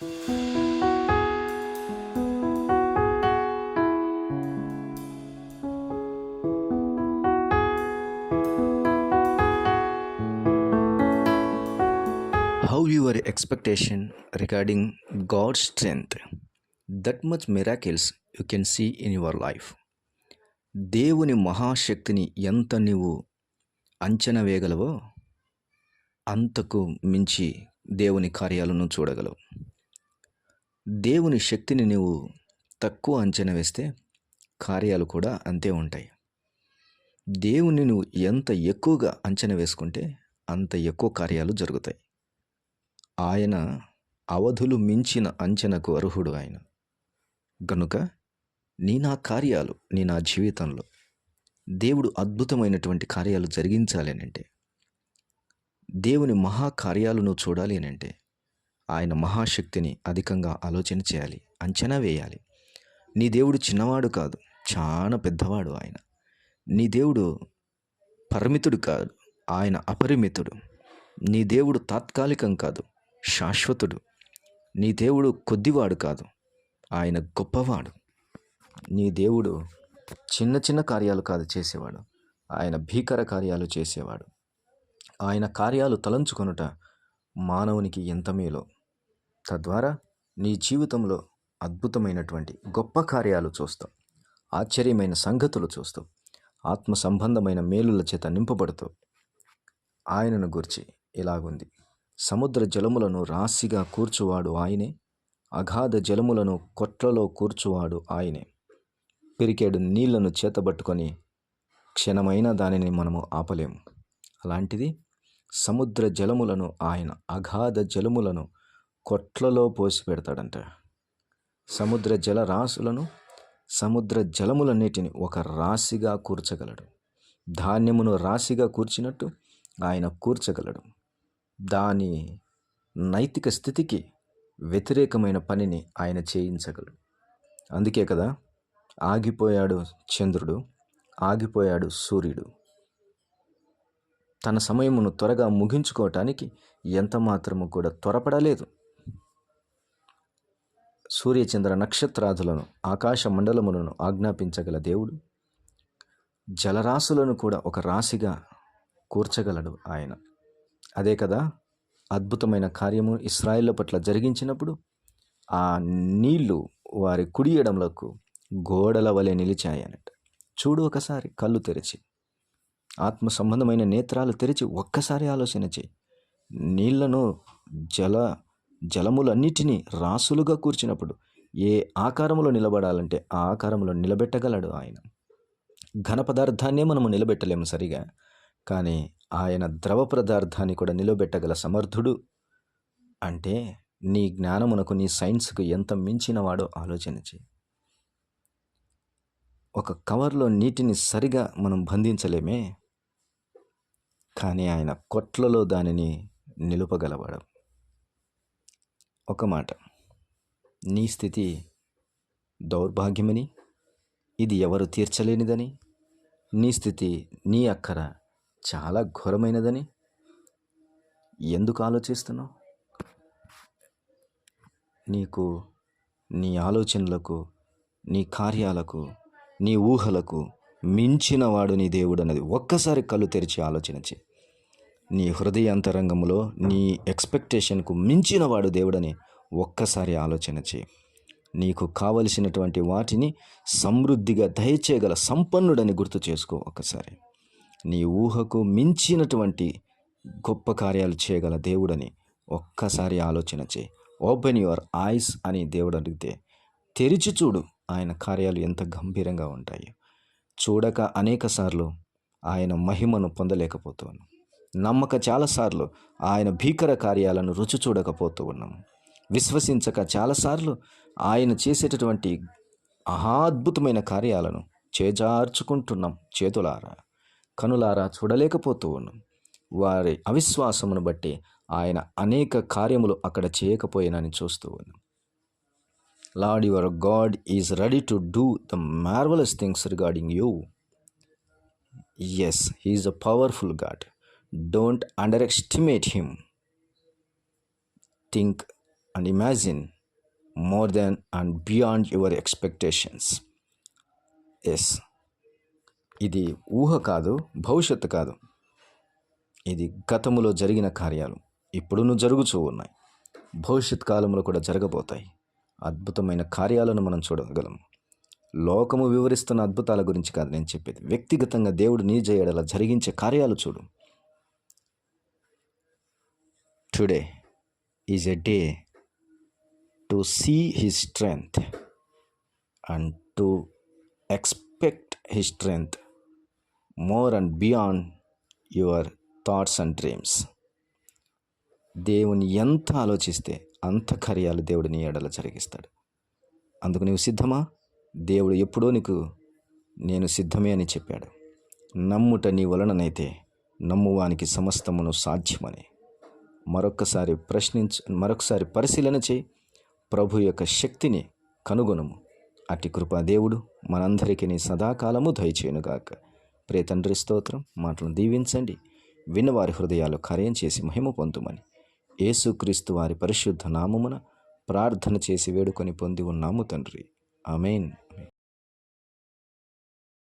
How your expectation regarding God's strength, that much miracles you can see in your life. దేవుని మహాశక్తిని ఎంత నీవు అంచనా వేయగలవో అంతకు మించి దేవుని కార్యాలను చూడగలవు దేవుని శక్తిని నీవు తక్కువ అంచనా వేస్తే కార్యాలు కూడా అంతే ఉంటాయి. దేవుని నువ్వు ఎంత ఎక్కువగా అంచనా వేసుకుంటే అంత ఎక్కువ కార్యాలు జరుగుతాయి. ఆయన అవధులు మించిన అంచనకు అర్హుడు ఆయన. గనుక నీ నా కార్యాలు నీ నా జీవితంలో దేవుడు అద్భుతమైనటువంటి కార్యాలు జరిగించాలి అంటే దేవుని మహాకార్యాలు నువ్వు చూడాలి అంటే ఆయన మహాశక్తిని అధికంగా ఆలోచన చేయాలి అంచనా వేయాలి. నీ దేవుడు చిన్నవాడు కాదు చాలా పెద్దవాడు ఆయన. నీ దేవుడు పరిమితుడు కాదు ఆయన అపరిమితుడు. నీ దేవుడు తాత్కాలికం కాదు శాశ్వతుడు. నీ దేవుడు కొద్దివాడు కాదు ఆయన గొప్పవాడు. నీ దేవుడు చిన్న చిన్న కార్యాలు కాదు చేసేవాడు ఆయన భీకర కార్యాలు చేసేవాడు. ఆయన కార్యాలు తలంచుకొనుట మానవునికి ఎంత మేలో? తద్వారా నీ జీవితంలో అద్భుతమైనటువంటి గొప్ప కార్యాలు చూస్తావు. ఆశ్చర్యమైన సంగతులు చూస్తావు. ఆత్మ సంబంధమైన మేలుల చేత నింపబడుతూ ఆయనను గురించి ఇలాగుంది. సముద్ర జలములను రాశిగా కూర్చువాడు ఆయనే. అగాధ జలములను కొట్లలో కూర్చువాడు ఆయనే. పెరికేడు నీళ్ళను చేతబట్టుకొని క్షణమైన దానిని మనము ఆపలేము. అలాంటిది సముద్ర జలములను ఆయన అగాధ జలములను కొట్లలో పోసి పెడతాడంట. సముద్ర జల రాశులను సముద్ర జలములన్నిటిని ఒక రాశిగా కూర్చగలడు. ధాన్యమును రాశిగా కూర్చినట్టు ఆయన కూర్చగలడు. దాని నైతిక స్థితికి వ్యతిరేకమైన పనిని ఆయన చేయించగలడు. అందుకే కదా ఆగిపోయాడు చంద్రుడు ఆగిపోయాడు సూర్యుడు. తన సమయమును త్వరగా ముగించుకోవటానికి ఎంత మాత్రము కూడా త్వరపడలేదు. సూర్యచంద్ర నక్షత్రాదులను ఆకాశ మండలములను ఆజ్ఞాపించగల దేవుడు. జలరాశులను కూడా ఒక రాశిగా కూర్చగలడు ఆయన. అదే కదా అద్భుతమైన కార్యము ఇస్రాయిల్ పట్ల జరిగించినప్పుడు ఆ నీళ్ళు వారి కుడి గోడల వలె నిలిచాయి అన్నట్టు చూడు ఒకసారి కళ్ళు తెరిచి ఆత్మ సంబంధమైన నేత్రాలు తెరిచి ఒక్కసారి ఆలోచన చేయి. నీళ్ళను జల జలములన్నిటినీ రాసులుగా కూర్చినప్పుడు ఏ ఆకారంలో నిలబడాలంటే ఆ ఆకారంలో నిలబెట్టగలడు ఆయన. ఘన పదార్థాన్నే మనము నిలబెట్టలేము సరిగా. కానీ ఆయన ద్రవ పదార్థాన్ని కూడా నిలబెట్టగల సమర్థుడు అంటే నీ జ్ఞానమునకు నీ సైన్స్కు ఎంత మించినవాడో ఆలోచన చేయి ఒక కవర్లో నీటిని సరిగా మనం బంధించలేమే. కానీ ఆయన కొట్లలో దానిని నిలుపగలవాడు. ఒక మాట. నీ స్థితి దౌర్భాగ్యమని ఇది ఎవరు తీర్చలేనిదని నీ స్థితి నీ అక్కర చాలా ఘోరమైనదని ఎందుకు ఆలోచిస్తున్నావు? నీకు నీ ఆలోచనలకు నీ కార్యాలకు నీ ఊహలకు మించినవాడు నీ దేవుడు అన్నది ఒక్కసారి కళ్ళు తెరిచి ఆలోచన చేయి నీ హృదయాంతరంగంలో నీ ఎక్స్పెక్టేషన్కు మించినవాడు దేవుడని ఒక్కసారి ఆలోచన చేయి. నీకు కావలసినటువంటి వాటిని సమృద్ధిగా దయచేయగల సంపన్నుడని గుర్తు చేసుకో ఒక్కసారి. నీ ఊహకు మించినటువంటి గొప్ప కార్యాలు చేయగల దేవుడని ఒక్కసారి ఆలోచన చేయి. ఓపెన్ యువర్ ఐస్ అని దేవుడు అడిగితే తెరిచి చూడు ఆయన కార్యాలు ఎంత గంభీరంగా ఉంటాయి. చూడక అనేకసార్లు ఆయన మహిమను పొందలేకపోతాను. నమ్మక చాలాసార్లు ఆయన భీకర కార్యాలను రుచి చూడకపోతూ ఉన్నాం. విశ్వసించక చాలాసార్లు ఆయన చేసేటటువంటి అహాద్భుతమైన కార్యాలను చేజార్చుకుంటున్నాం చేతులారా. కనులారా చూడలేకపోతూ ఉన్నాం. వారి అవిశ్వాసమును బట్టి ఆయన అనేక కార్యములు అక్కడ చేయకపోయినని చూస్తూ ఉన్నాం. Lord your God is ready to do the marvellous things regarding you. Yes he is a powerful God don't underestimate him think and imagine more than and beyond your expectations yes ఇది ఊహ కాదు భవిష్యత్తు కాదు. ఇది గతములో జరిగిన కార్యాలు. ఇప్పుడును జరుగుచూ ఉన్నాయి. భవిష్యత్ కాలంలో కూడా జరగబోతాయి. అద్భుతమైన కార్యాలను మనం చూడగలం. లోకము వివరిస్తున్న అద్భుతాల గురించి కాదు నేను చెప్పేది వ్యక్తిగతంగా దేవుడు నీ చేయడలా జరిగించే కార్యాలు చూడు. Today is a day to see his strength and to expect his strength more and beyond your thoughts and dreams దేవుని ఎంత ఆలోచిస్తే అంత కార్యాలు దేవుడు నీ ఎడల జరిగిస్తాడు. అందుకు నీవు సిద్ధమా? దేవుడు ఎప్పుడో నీకు నేను సిద్ధమే అని చెప్పాడు. నమ్ముట నీ వలననైతే నమ్మువానికి సమస్తమును సాధ్యమని. మరొకసారి ప్రశ్నించ మరొకసారి పరిశీలన చేయి. ప్రభు యొక్క శక్తిని కనుగొనము. అట్టి కృపా దేవుడు మనందరికీ సదాకాలము దయచేయునుగాక ప్రే తండ్రి స్తోత్రం. మాటలను దీవించండి. విన్నవారి హృదయాలు కార్యం చేసి మహిమ పొందుమని. యేసుక్రీస్తు వారి పరిశుద్ధ నామమున ప్రార్థన చేసి వేడుకొని పొంది ఉన్నాము తండ్రి. ఆమెన్.